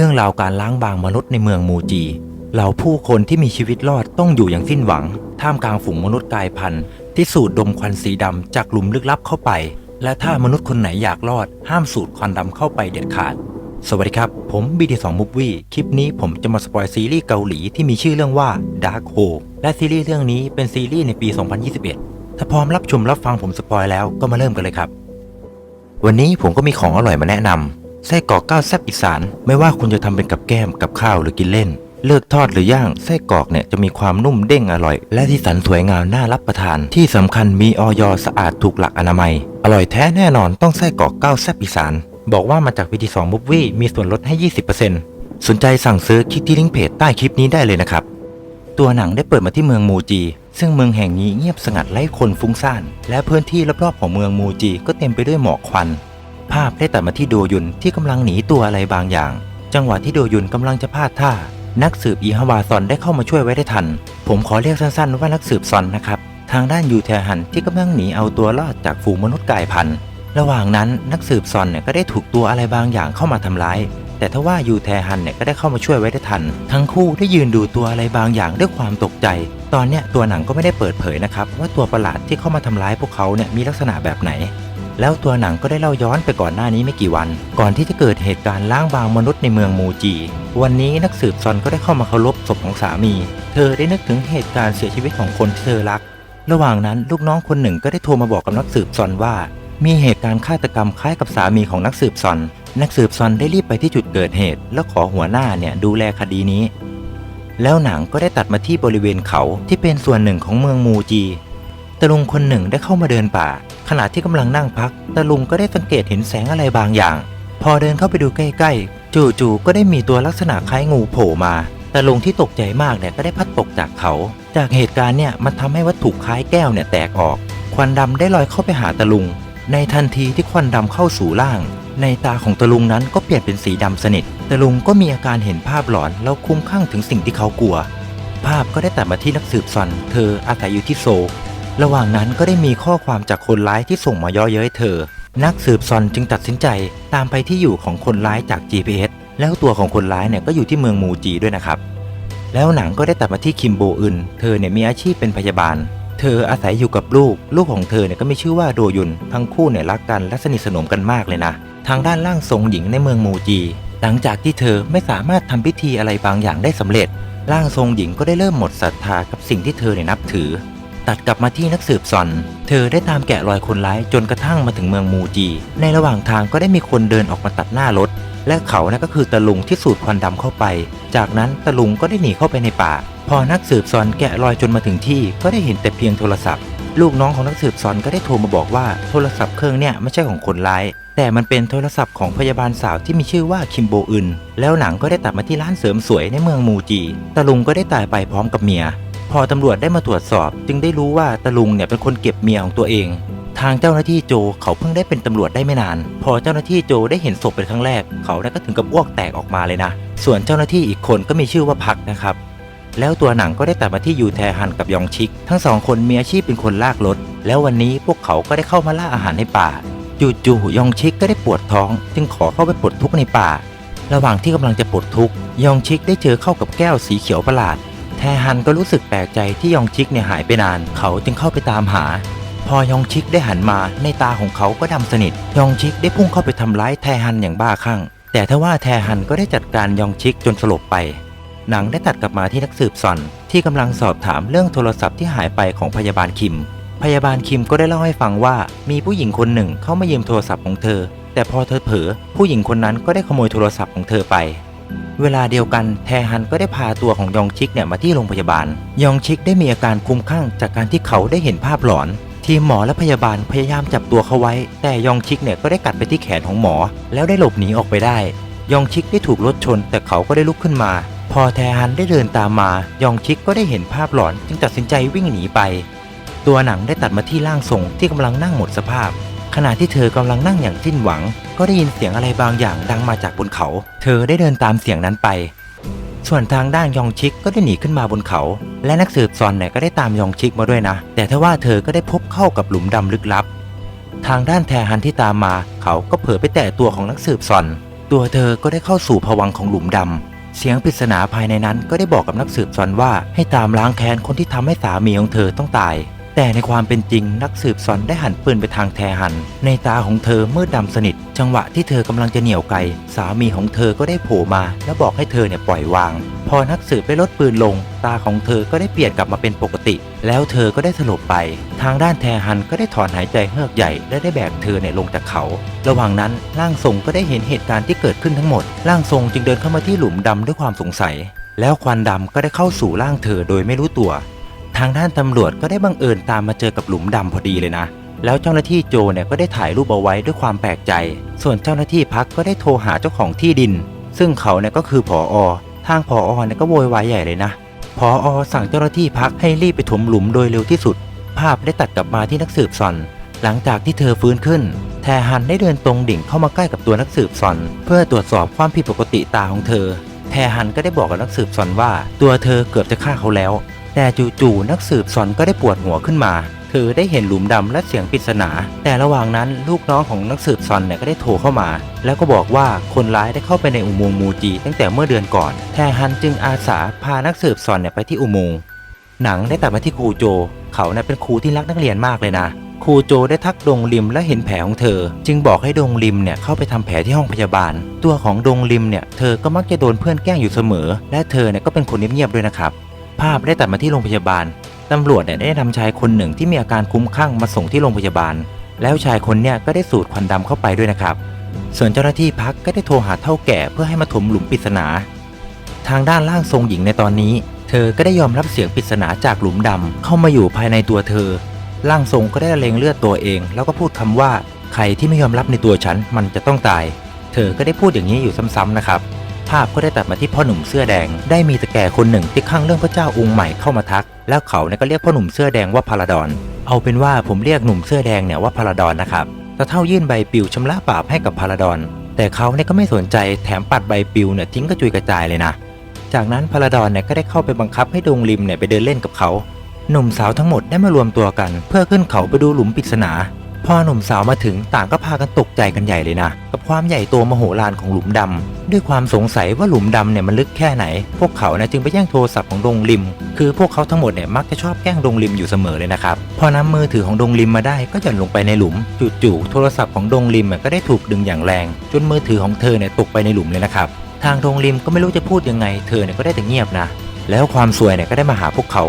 เรื่องราวการล้างบางมนุษย์ในเมืองมูจี เหล่าผู้คนที่มีชีวิตรอดต้องอยู่อย่างสิ้นหวัง ท่ามกลางฝูงมนุษย์กลายพันธุ์ ที่สูดดมควันสีดำจากหลุมลึกลับเข้าไป และถ้ามนุษย์คนไหนอยากรอด ห้ามสูดควันดำเข้าไปเด็ดขาด สวัสดีครับ ผมบีดีสองมูฟวี่คลิปนี้ผมจะมาสปอยซีรีส์เกาหลีที่มีชื่อเรื่องว่า Dark Hole และซีรีส์เรื่องนี้เป็นซีรีส์ในปี 2021 ถ้าพร้อมรับชมรับฟังผมสปอยแล้วก็มาเริ่มกันเลยครับ วันนี้ผมก็มีของอร่อยมาแนะนำ ไส้กรอกก้าวแซ่บอีสาน ไม่ว่าคุณจะทำเป็นกับแก้มกับข้าวหรือกินเล่น เลือกทอดหรือย่างไส้กรอกเนี่ยจะมีความนุ่มเด้งอร่อย และที่สันสวยงามน่ารับประทาน ที่สำคัญมีออยสะอาดถูกหลักอนามัย อร่อยแท้แน่นอนต้องไส้กรอกก้าวแซ่บอีสาน บอกว่ามาจากวิธีสองมุฟวี่มีส่วนลดให้ 20%สนใจสั่งซื้อคลิกที่ลิงก์เพจใต้คลิปนี้ได้เลยนะครับตัวหนังได้เปิดมาที่เมืองมูจี ซึ่งเมืองแห่งนี้เงียบสงัดไร้คนฟุ้งซ่าน และพื้นที่รอบๆของเมืองมูจีก็เต็มไปด้วยหมอกควัน ภาพได้ตัดมาที่โดยุนที่กำลังหนีตัวอะไรบางอย่าง จังหวะที่โดยุนกำลังจะพลาดท่า นักสืบอีฮาวาซอนได้เข้ามาช่วยไว้ได้ทัน ผมขอเรียกสั้นๆ ว่านักสืบซอนนะครับ ทางด้านยูแทฮันที่กำลังหนีเอาตัวรอดจากฝูงมนุษย์กายพันธุ์ระหว่างนั้นนักสืบซอนเนี่ยก็ได้ถูกตัวอะไรบางอย่างเข้ามาทำร้าย แต่ทว่ายูแทฮันเนี่ยก็ได้เข้ามาช่วยไว้ได้ทัน ทั้งคู่ได้ยืนดูตัวอะไรบางอย่างด้วยความตกใจ ตอนเนี้ยตัวหนังก็ไม่ได้เปิดเผยนะครับว่าตัวประหลาดที่เข้ามาทำร้ายพวกเขาเนี่ยมีลักษณะแบบไหน แล้วตัวหนังก็ได้เล่าย้อนไปก่อนหน้านี้ไม่กี่วัน ก่อนที่จะเกิดเหตุการณ์ล้างบางมนุษย์ในเมืองมูจี วันนี้นักสืบซอนก็ได้เข้ามาเคารพศพของสามี เธอได้นึกถึงเหตุการณ์เสียชีวิตของคนที่เธอรัก ระหว่างนั้นลูกน้องคนหนึ่งก็ได้โทรมาบอกกับนักสืบซอนว่า มีเหตุการณ์ฆาตกรรมคล้ายกับสามีของนักสืบซอน นักสืบซอนได้รีบไปที่จุดเกิดเหตุ แล้วขอหัวหน้าเนี่ยดูแลคดีนี้แล้วหนังก็ได้ตัดมาที่บริเวณเขาที่เป็นส่วนหนึ่งของเมืองมูจี ตะลุงคนหนึ่งได้เข้ามาเดินป่า ขณะที่กำลังนั่งพัก ตะลุงก็ได้สังเกตเห็นแสงอะไรบางอย่าง พอเดินเข้าไปดูใกล้ๆ จู่ๆก็ได้มีตัวลักษณะคล้ายงูโผล่มาตะลุงที่ตกใจมากเนี่ยก็ได้พัดตกจากเขา จากเหตุการณ์เนี่ยมันทำให้วัตถุคล้ายแก้วเนี่ยแตกออก ควันดำได้ลอยเข้าไปหาตะลุง ในทันทีที่ควันดำเข้าสู่ร่าง ในตาของตะลุงนั้นก็เปลี่ยนเป็นสีดำสนิทตะลุงก็มีอาการเห็นภาพหลอนแล้วคุ้มคลั่งถึงสิ่งที่เขากลัว ภาพก็ได้ตัดมาที่นักสืบซอน เธออาศัยอยู่ที่โซ ระหว่างนั้นก็ได้มีข้อความจากคนร้ายที่ส่งมาย่อเย้ยเธอ นักสืบซอนจึงตัดสินใจตามไปที่อยู่ของคนร้ายจาก GPS แล้วตัวของคนร้ายเนี่ยก็อยู่ที่เมืองมูจีด้วยนะครับ แล้วหนังก็ได้ตัดมาที่คิมโบอึน เธอเนี่ยมีอาชีพเป็นพยาบาล เธออาศัยอยู่กับลูก ลูกของเธอเนี่ยก็มีชื่อว่าโดยุน ทั้งคู่เนี่ยรักกันและสนิทสนมกันมากเลยนะ ทางด้านร่างทรงหญิงในเมืองมูจี หลังจากที่เธอไม่สามารถทำพิธีอะไรบางอย่างได้สำเร็จ ร่างทรงหญิงก็ได้เริ่มหมดศรัทธากับสิ่งที่เธอเนี่ยนับถือ ตัดกลับมาที่นักสืบซอน เธอได้ตามแกะรอยคนร้ายจนกระทั่งมาถึงเมืองมูจี ในระหว่างทางก็ได้มีคนเดินออกมาตัดหน้ารถ และเขานั่นก็คือตะลุงที่สูดควันดำเข้าไป จากนั้นตะลุงก็ได้หนีเข้าไปในป่า พอนักสืบซอนแกะรอยจนมาถึงที่ก็ได้เห็นแต่เพียงโทรศัพท์ ลูกน้องของนักสืบซอนก็ได้โทรมาบอกว่าโทรศัพท์เครื่องเนี่ยไม่ใช่ของคนร้าย แต่มันเป็นโทรศัพท์ของพยาบาลสาวที่มีชื่อว่าคิมโบอึน แล้วหนังก็ได้ตัดมาที่ร้านเสริมสวยในเมืองมูจี ตะลุงก็ได้ตายไปพร้อมกับเมีย พอตำรวจได้มาตรวจสอบ จึงได้รู้ว่าตะลุงเนี่ยเป็นคนเก็บเมียของตัวเอง ทางเจ้าหน้าที่โจเขาเพิ่งได้เป็นตำรวจได้ไม่นาน พอเจ้าหน้าที่โจได้เห็นศพเป็นครั้งแรก เขาได้ก็ถึงกับอ้วกแตกออกมาเลยนะ ส่วนเจ้าหน้าที่อีกคนก็มีชื่อว่าพักนะครับ แล้วตัวหนังก็ได้ตัดมาที่ยูแทฮันกับยองชิก ทั้งสองคนมีอาชีพเป็นคนลากรถ แล้ววันนี้พวกเขาก็ได้เข้ามาล่าอาหารในป่า จู่ๆยองชิกก็ได้ปวดท้อง จึงขอเข้าไปปลดทุกข์ในป่า ระหว่างที่กำลังจะปลดทุกข์ยองชิกได้เจอเข้ากับแก้วสีเขียวประหลาด แทฮันก็รู้สึกแปลกใจที่ยองชิกเนี่ยหายไปนาน เขาจึงเข้าไปตามหา พอยองชิกได้หันมาในตาของเขาก็ดำสนิท ยองชิกได้พุ่งเข้าไปทำร้ายแทฮันอย่างบ้าคลั่ง แต่ทว่าแทฮันก็ได้จัดการยองชิกจนสลบไป หนังได้ตัดกลับมาที่นักสืบซอน ที่กำลังสอบถามเรื่องโทรศัพท์ที่หายไปของพยาบาลคิม พยาบาลคิมก็ได้เล่าให้ฟังว่า มีผู้หญิงคนหนึ่งเข้ามายืมโทรศัพท์ของเธอ แต่พอเธอเผลอผู้หญิงคนนั้นก็ได้ขโมยโทรศัพท์ของเธอไป เวลาเดียวกันแทฮันก็ได้พาตัวของยองชิกเนี่ยมาที่โรงพยาบาล ยองชิกได้มีอาการคลุ้มคลั่งจากการที่เขาได้เห็นภาพหลอน ทีมหมอและพยาบาลพยายามจับตัวเขาไว้ แต่ยองชิกเนี่ยก็ได้กัดไปที่แขนของหมอ แล้วได้หลบหนีออกไปได้ ยองชิกได้ถูกรถชน แต่เขาก็ได้ลุกขึ้นมา พอแทฮันได้เดินตามมา ยองชิกก็ได้เห็นภาพหลอน จึงตัดสินใจวิ่งหนีไป ตัวหนังได้ตัดมาที่ร่างทรงที่กำลังนั่งหมดสภาพ ขณะที่เธอกำลังนั่งอย่างสิ้นหวัง ก็ได้ยินเสียงอะไรบางอย่างดังมาจากบนเขา เธอได้เดินตามเสียงนั้นไป ส่วนทางด้านยองชิกก็ได้หนีขึ้นมาบนเขา และนักสืบซอนเนี่ยก็ได้ตามยองชิกมาด้วยนะ แต่ทว่าเธอก็ได้พบเข้ากับหลุมดำลึกลับ ทางด้านแทฮันที่ตามมา เขาก็เผลอไปแตะตัวของนักสืบซอน ตัวเธอก็ได้เข้าสู่ภวังของหลุมดำเสียงปริศนาภายในนั้นก็ได้บอกกับนักสืบซอนว่าให้ตามล้างแค้นคนที่ทำให้สามีของเธอต้องตาย แต่ในความเป็นจริงนักสืบซอนได้หันปืนไปทางแทหัน ในตาของเธอมืดดำสนิท จังหวะที่เธอกำลังจะเหนี่ยวไกสามีของเธอก็ได้โผล่มา แล้วบอกให้เธอเนี่ยปล่อยวาง พอนักสืบได้ลดปืนลง ตาของเธอก็ได้เปลี่ยนกลับมาเป็นปกติ แล้วเธอก็ได้สลบไป ทางด้านแทหันก็ได้ถอนหายใจเฮือกใหญ่และได้แบกเธอเนี่ยลงจากเขา ระหว่างนั้นร่างทรงก็ได้เห็นเหตุการณ์ที่เกิดขึ้นทั้งหมดร่างทรงจึงเดินเข้ามาที่หลุมดำด้วยความสงสัย แล้วควันดำก็ได้เข้าสู่ร่างเธอโดยไม่รู้ตัว ทางด้านตำรวจก็ได้บังเอิญตามมาเจอกับหลุมดำพอดีเลยนะ แล้วเจ้าหน้าที่โจเนี่ยก็ได้ถ่ายรูปเอาไว้ด้วยความแปลกใจ ส่วนเจ้าหน้าที่พักก็ได้โทรหาเจ้าของที่ดิน ซึ่งเขาเนี่ยก็คือผออทางผออเนี่ยก็โวยวายใหญ่เลยนะผออสั่งเจ้าหน้าที่พักให้รีบไปถมหลุมโดยเร็วที่สุด ภาพได้ตัดกลับมาที่นักสืบซอน หลังจากที่เธอฟื้นขึ้น แทฮันได้เดินตรงดิ่งเข้ามาใกล้กับตัวนักสืบซอน เพื่อตรวจสอบความผิดปกติตาของเธอ แทฮันก็ได้บอกกับนักสืบซอนว่า ตัวเธอเกือบจะฆ่าเขาแล้ว แต่จู่ๆนักสืบซอนก็ได้ปวดหัวขึ้นมา เธอได้เห็นหลุมดำและเสียงปริศนา แต่ระหว่างนั้นลูกน้องของนักสืบซอนเนี่ยก็ได้โทรเข้ามา แล้วก็บอกว่าคนร้ายได้เข้าไปในอุโมงค์มูจีตั้งแต่เมื่อเดือนก่อนแทฮันจึงอาสาพานักสืบซอนเนี่ยไปที่อุโมงค์หนังได้ตัดมาที่ครูโจ เขาเนี่ยเป็นครูที่รักนักเรียนมากเลยนะครูโจได้ทักดงริมและเห็นแผลของเธอ จึงบอกให้ดงริมเนี่ยเข้าไปทำแผลที่ห้องพยาบาล ตัวของดงริมเนี่ยเธอก็มักจะโดนเพื่อนแกล้งอยู่เสมอ และเธอเนี่ยก็เป็นคนเงียบๆด้วยนะครับ ภาพได้ตัดมาที่โรงพยาบาล ตำรวจเนี่ยได้นำชายคนหนึ่งที่มีอาการคุ้มคลั่งมาส่งที่โรงพยาบาล แล้วชายคนเนี่ยก็ได้สูดควันดำเข้าไปด้วยนะครับ ส่วนเจ้าหน้าที่พักก็ได้โทรหาเท่าแก่เพื่อให้มาถมหลุมปริศนา ทางด้านร่างทรงหญิงในตอนนี้ เธอก็ได้ยอมรับเสียงปริศนาจากหลุมดำเข้ามาอยู่ภายในตัวเธอ ร่างทรงก็ได้เลงเลือดตัวเอง แล้วก็พูดคำว่า ใครที่ไม่ยอมรับในตัวฉันมันจะต้องตาย เธอก็ได้พูดอย่างนี้อยู่ซ้ำๆนะครับ ภาพก็ได้ตัดมาที่พ่อหนุ่มเสื้อแดง ได้มีตะแก่คนหนึ่งที่ข้างเรื่องพระเจ้าองค์ใหม่เข้ามาทัก แล้วเขาเนี่ยก็เรียกพ่อหนุ่มเสื้อแดงว่าพาราดอน เอาเป็นว่าผมเรียกหนุ่มเสื้อแดงเนี่ยว่าพาราดอนนะครับตะเท่ายื่นใบปลิวชำระบาปให้กับพาราดอน แต่เขาเนี่ยก็ไม่สนใจแถมปัดใบปลิวเนี่ยทิ้งกระจุยกระจายเลยนะ จากนั้นพาราดอนเนี่ยก็ได้เข้าไปบังคับให้ดงริมเนี่ยไปเดินเล่นกับเขา หนุ่มสาวทั้งหมดได้มารวมตัวกัน เพื่อขึ้นเขาไปดูหลุมปริศนา พอหนุ่มสาวมาถึงต่างก็พากันตกใจกันใหญ่เลยนะ กับความใหญ่โตมโหฬารของหลุมดำด้วยความสงสัยว่าหลุมดำเนี่ยมันลึกแค่ไหน พวกเขานี่ยจึงไปแย่งโทรศัพท์ของดงริม คือพวกเขาทั้งหมดเนี่ยมักจะชอบแกล้งดงริมอยู่เสมอเลยนะครับ พอนำมือถือของดงริมมาได้ก็หย่อนลงไปในหลุมจู่ๆโทรศัพท์ของดงริมก็ได้ถูกดึงอย่างแรง จนมือถือของเธอเนี่ยตกไปในหลุมเลยนะครับทางดงริมก็ไม่รู้จะพูดยังไง เธอเนี่ยก็ได้แต่เงียบนะแล้วความสวยเนี่ยก็ได้มาหาพวกเขา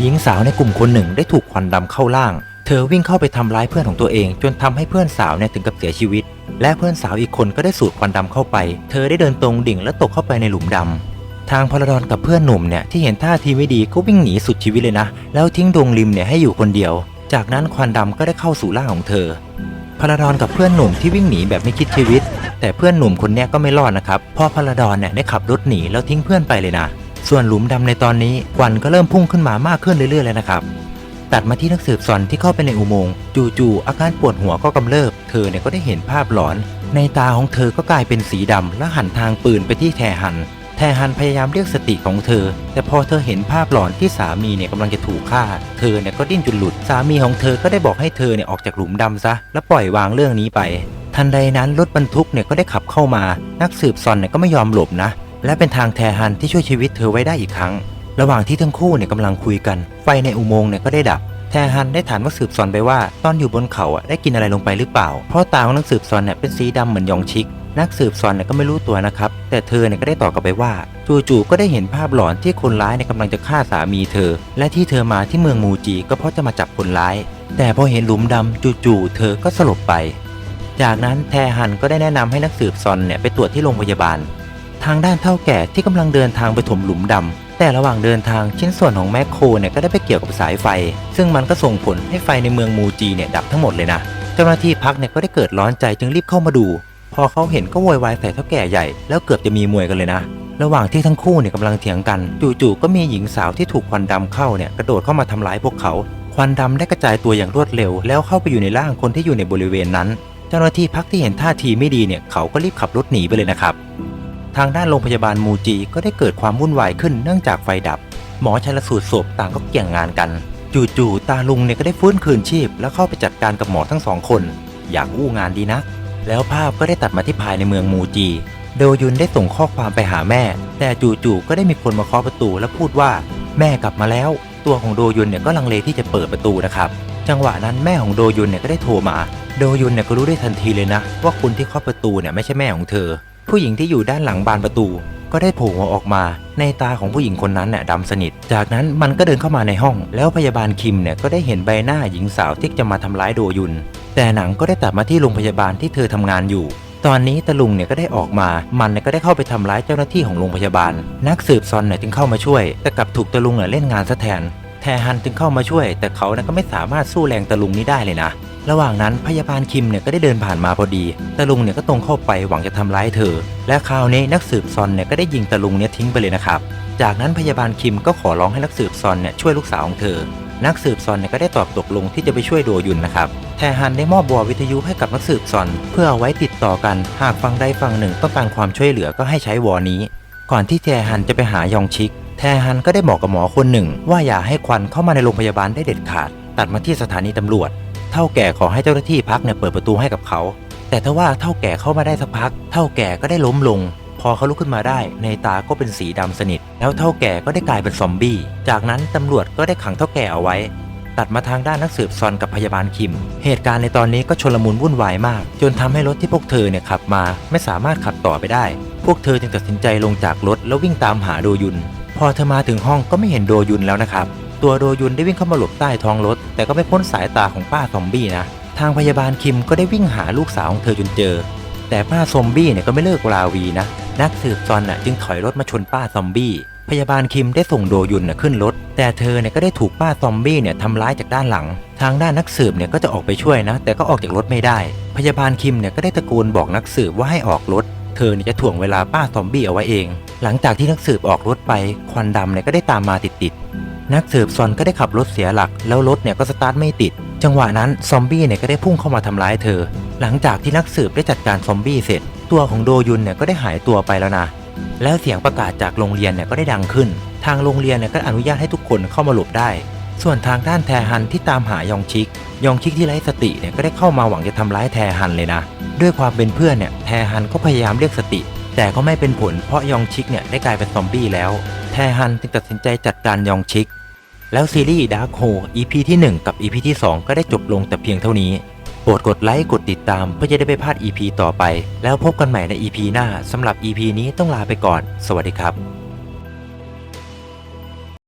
หญิงสาวในกลุ่มคนหนึ่งได้ถูกควันดำเข้าล่าง เธอวิ่งเข้าไปทำร้ายเพื่อนของตัวเอง จนทำให้เพื่อนสาวเนี่ยถึงกับเสียชีวิต และเพื่อนสาวอีกคนก็ได้สูดควันดำเข้าไป เธอได้เดินตรงดิ่งและตกเข้าไปในหลุมดำทางพลดอนกับเพื่อนหนุ่มเนี่ยที่เห็นท่าทีไม่ดีก็วิ่งหนีสุดชีวิตเลยนะ แล้วทิ้งดงริมเนี่ยให้อยู่คนเดียว จากนั้นควันดำก็ได้เข้าสู่ร่างของเธอพลดอนกับเพื่อนหนุ่มที่วิ่งหนีแบบไม่คิดชีวิต แต่เพื่อนหนุ่มคนนี้ก็ไม่รอดนะครับเพราะพลดอนเนี่ยได้ขับรถหนีแล้วทิ้งเพื่อนไปเลยนะ ส่วนหลุมดำในตอนนี้ควันก็เริ่มพุ่งขึ้นมามากขึ้นเรื่อยๆเลยนะครับ ตัดมาที่นักสืบซอนที่เข้าไปในอุโมงค์จู่ๆอาการปวดหัวก็กำเริบ เธอเนี่ยก็ได้เห็นภาพหลอน ในตาของเธอก็กลายเป็นสีดำและหันทางปืนไปที่แทหัน แทหันพยายามเรียกสติของเธอ แต่พอเธอเห็นภาพหลอนที่สามีเนี่ยกำลังจะถูกฆ่า เธอเนี่ยก็ดิ้นจนหลุด สามีของเธอก็ได้บอกให้เธอเนี่ยออกจากหลุมดำซะ และปล่อยวางเรื่องนี้ไป ทันใดนั้นรถบรรทุกเนี่ยก็ได้ขับเข้ามา นักสืบซอนเนี่ยก็ไม่ยอมหลบนะ และเป็นทางแทหันที่ช่วยชีวิตเธอไว้ได้อีกครั้ง ระหว่างที่ทั้งคู่เนี่ยกำลังคุยกัน ไฟในอุโมงค์เนี่ยก็ได้ดับ แทฮันได้ถามนักสืบซอนไปว่า ตอนอยู่บนเขาอะได้กินอะไรลงไปหรือเปล่า เพราะตาของนักสืบซอนเนี่ยเป็นสีดำเหมือนยองชิก นักสืบซอนเนี่ยก็ไม่รู้ตัวนะครับ แต่เธอเนี่ยก็ได้ตอบกลับไปว่า จู่ๆก็ได้เห็นภาพหลอนที่คนร้ายเนี่ยกำลังจะฆ่าสามีเธอ และที่เธอมาที่เมืองมูจี ก็เพราะจะมาจับคนร้าย แต่พอเห็นหลุมดำจู่ๆเธอก็สลบไป จากนั้นแทฮันก็ได้แนะนำให้นักสืบซอนเนี่ยไปตรวจที่โรงพยาบาล ทางด้านเท่าแก่ที่กำลังเดินทางไปถมหลุมดำ แต่ระหว่างเดินทางชิ้นส่วนของแมคโครเนี่ยก็ได้ไปเกี่ยวกับสายไฟ ซึ่งมันก็ส่งผลให้ไฟในเมืองมูจีเนี่ยดับทั้งหมดเลยนะ เจ้าหน้าที่พักเนี่ยก็ได้เกิดร้อนใจจึงรีบเข้ามาดู พอเขาเห็นก็โวยวายใส่เท่าแก่ใหญ่แล้วเกือบจะมีมวยกันเลยนะ ระหว่างที่ทั้งคู่เนี่ยกำลังเถียงกันจู่ๆก็มีหญิงสาวที่ถูกควันดำเข้าเนี่ยกระโดดเข้ามาทำร้ายพวกเขา ควันดำได้กระจายตัวอย่างรวดเร็ว แล้วเข้าไปอยู่ในร่างคนที่อยู่ในบริเวณนั้น เจ้าหน้าที่พักที่เห็นท่าทีไม่ดีเนี่ยเขาก็รีบขับรถหนีไปเลยนะครับ ทางด้านโรงพยาบาลมูจีก็ได้เกิดความวุ่นวายขึ้นเนื่องจากไฟดับ หมอชันสูตรศพต่างก็เกี่ยงงานกัน จู่ๆตาลุงเนี่ยก็ได้ฟื้นคืนชีพ แล้วเข้าไปจัดการกับหมอทั้งสองคน อยากอู้งานดีนักแล้วภาพก็ได้ตัดมาที่ภายในเมืองมูจี โดยุนได้ส่งข้อความไปหาแม่ แต่จู่ๆก็ได้มีคนมาเคาะประตูและพูดว่า แม่กลับมาแล้ว ตัวของโดยุนเนี่ยก็ลังเลที่จะเปิดประตูนะครับจังหวะนั้นแม่ของโดยุนเนี่ยก็ได้โทรมา โดยุนเนี่ยก็รู้ได้ทันทีเลยนะ ว่าคนที่เคาะประตูเนี่ยไม่ใช่แม่ของเธอ ผู้หญิงที่อยู่ด้านหลังบานประตู ก็ได้โผล่ออกมา ในตาของผู้หญิงคนนั้นเนี่ยดำสนิท จากนั้นมันก็เดินเข้ามาในห้อง แล้วพยาบาลคิมเนี่ยก็ได้เห็นใบหน้าหญิงสาวที่จะมาทำร้ายโดยุน แต่หนังก็ได้ตัดมาที่โรงพยาบาลที่เธอทำงานอยู่ตอนนี้ตะลุงเนี่ยก็ได้ออกมา มันเนี่ยก็ได้เข้าไปทำร้ายเจ้าหน้าที่ของโรงพยาบาล นักสืบซอนเนี่ยจึงเข้ามาช่วย แต่กลับถูกตะลุงเนี่ยเล่นงานซะแทน แทฮันจึงเข้ามาช่วย แต่เขาเนี่ยก็ไม่สามารถสู้แรงตะลุงนี้ได้เลยนะ ระหว่างนั้นพยาบาลคิมเนี่ยก็ได้เดินผ่านมาพอดี ตะลุงเนี่ยก็ตรงเข้าไปหวังจะทำร้ายเธอ และคราวนี้นักสืบซอนเนี่ยก็ได้ยิงตะลุงเนี่ยทิ้งไปเลยนะครับ จากนั้นพยาบาลคิมก็ขอร้องให้นักสืบซอนเนี่ยช่วยลูกสาวของเธอ นักสืบซอนเนี่ยก็ได้ตอบตกลงที่จะไปช่วยโดยุนนะครับ แทฮันได้มอบบัววิทยุให้กับนักสืบซอน เพื่อเอาไว้ติดต่อกัน หากฝั่งใดฝั่งหนึ่งต้องการความช่วยเหลือก็ให้ใช้วอนี้ ก่อนที่แทฮันจะไปหายองชิก แทฮันก็ได้บอกกับหมอคนหนึ่ง ว่าอย่าให้ควันเข้ามาในโรงพยาบาลได้เด็ดขาด ตัดมาที่สถานีตำรวจ เท่าแก่ขอให้เจ้าหน้าที่พักเนี่ยเปิดประตูให้กับเขา แต่ถ้าว่าเท่าแก่เข้ามาได้สักพัก เท่าแก่ก็ได้ล้มลง พอเขาลุกขึ้นมาได้ ในตาก็เป็นสีดำสนิท แล้วเท่าแก่ก็ได้กลายเป็นซอมบี้ จากนั้นตำรวจก็ได้ขังเท่าแก่เอาไว้ ตัดมาทางด้านนักสืบซอนกับพยาบาลคิม เหตุการณ์ในตอนนี้ก็ชลมุนวุ่นวายมาก จนทำให้รถที่พวกเธอเนี่ยขับมา ไม่สามารถขับต่อไปได้ พวกเธอจึงตัดสินใจลงจากรถแล้ววิ่งตามหาโดยุน พอเธอมาถึงห้องก็ไม่เห็นโดยุนแล้วนะครับ ตัวโดยุนได้วิ่งเข้ามาหลบใต้ท้องรถ แต่ก็ไม่พ้นสายตาของป้าซอมบี้นะ ทางพยาบาลคิมก็ได้วิ่งหาลูกสาวของเธอจนเจอ แต่ป้าซอมบี้เนี่ยก็ไม่เลิกราวีนะ นักสืบซอนน่ะจึงถอยรถมาชนป้าซอมบี้ พยาบาลคิมได้ส่งโดยุนน่ะขึ้นรถ แต่เธอเนี่ยก็ได้ถูกป้าซอมบี้เนี่ยทำร้ายจากด้านหลัง ทางด้านนักสืบเนี่ยก็จะออกไปช่วยนะ แต่ก็ออกจากรถไม่ได้ พยาบาลคิมเนี่ยก็ได้ตะโกนบอกนักสืบว่าให้ออกรถ เธอเนี่ยจะถ่วงเวลาป้าซอมบี้เอาไว้เอง หลังจากที่นักสืบออกรถไป ควันดำเนี่ยก็ได้ตามมาติดๆ นักสืบซอนก็ได้ขับรถเสียหลัก แล้วรถเนี่ยก็สตาร์ทไม่ติด จังหวะนั้นซอมบี้เนี่ยก็ได้พุ่งเข้ามาทำร้ายเธอ หลังจากที่นักสืบได้จัดการซอมบี้เสร็จ ตัวของโดยุนเนี่ยก็ได้หายตัวไปแล้วนะแล้วเสียงประกาศจากโรงเรียนเนี่ยก็ได้ดังขึ้น ทางโรงเรียนเนี่ยก็อนุญาตให้ทุกคนเข้ามาหลบได้ ส่วนทางด้านแทฮันที่ตามหายองชิก ยองชิกที่ไร้สติเนี่ยก็ได้เข้ามาหวังจะทำร้ายแทฮันเลยนะ ด้วยความเป็นเพื่อนเนี่ยแทฮันก็พยายามเรียกสติ แต่ก็ไม่เป็นผลเพราะยองชิกเนี่ยได้กลายเป็นซอมบี้แล้ว แทฮันจึงตัดสินใจจัดการยองชิก แล้วซีรีส์ดาร์คโฮ EP ที่ 1 กับ EP ที่ 2 ก็ได้จบลงแต่เพียงเท่านี้ โปรดกดไลค์กดติดตามเพื่อจะได้ไม่พลาด EP ต่อไป แล้วพบกันใหม่ใน EP หน้าสำหรับ EP นี้ต้องลาไปก่อน สวัสดีครับ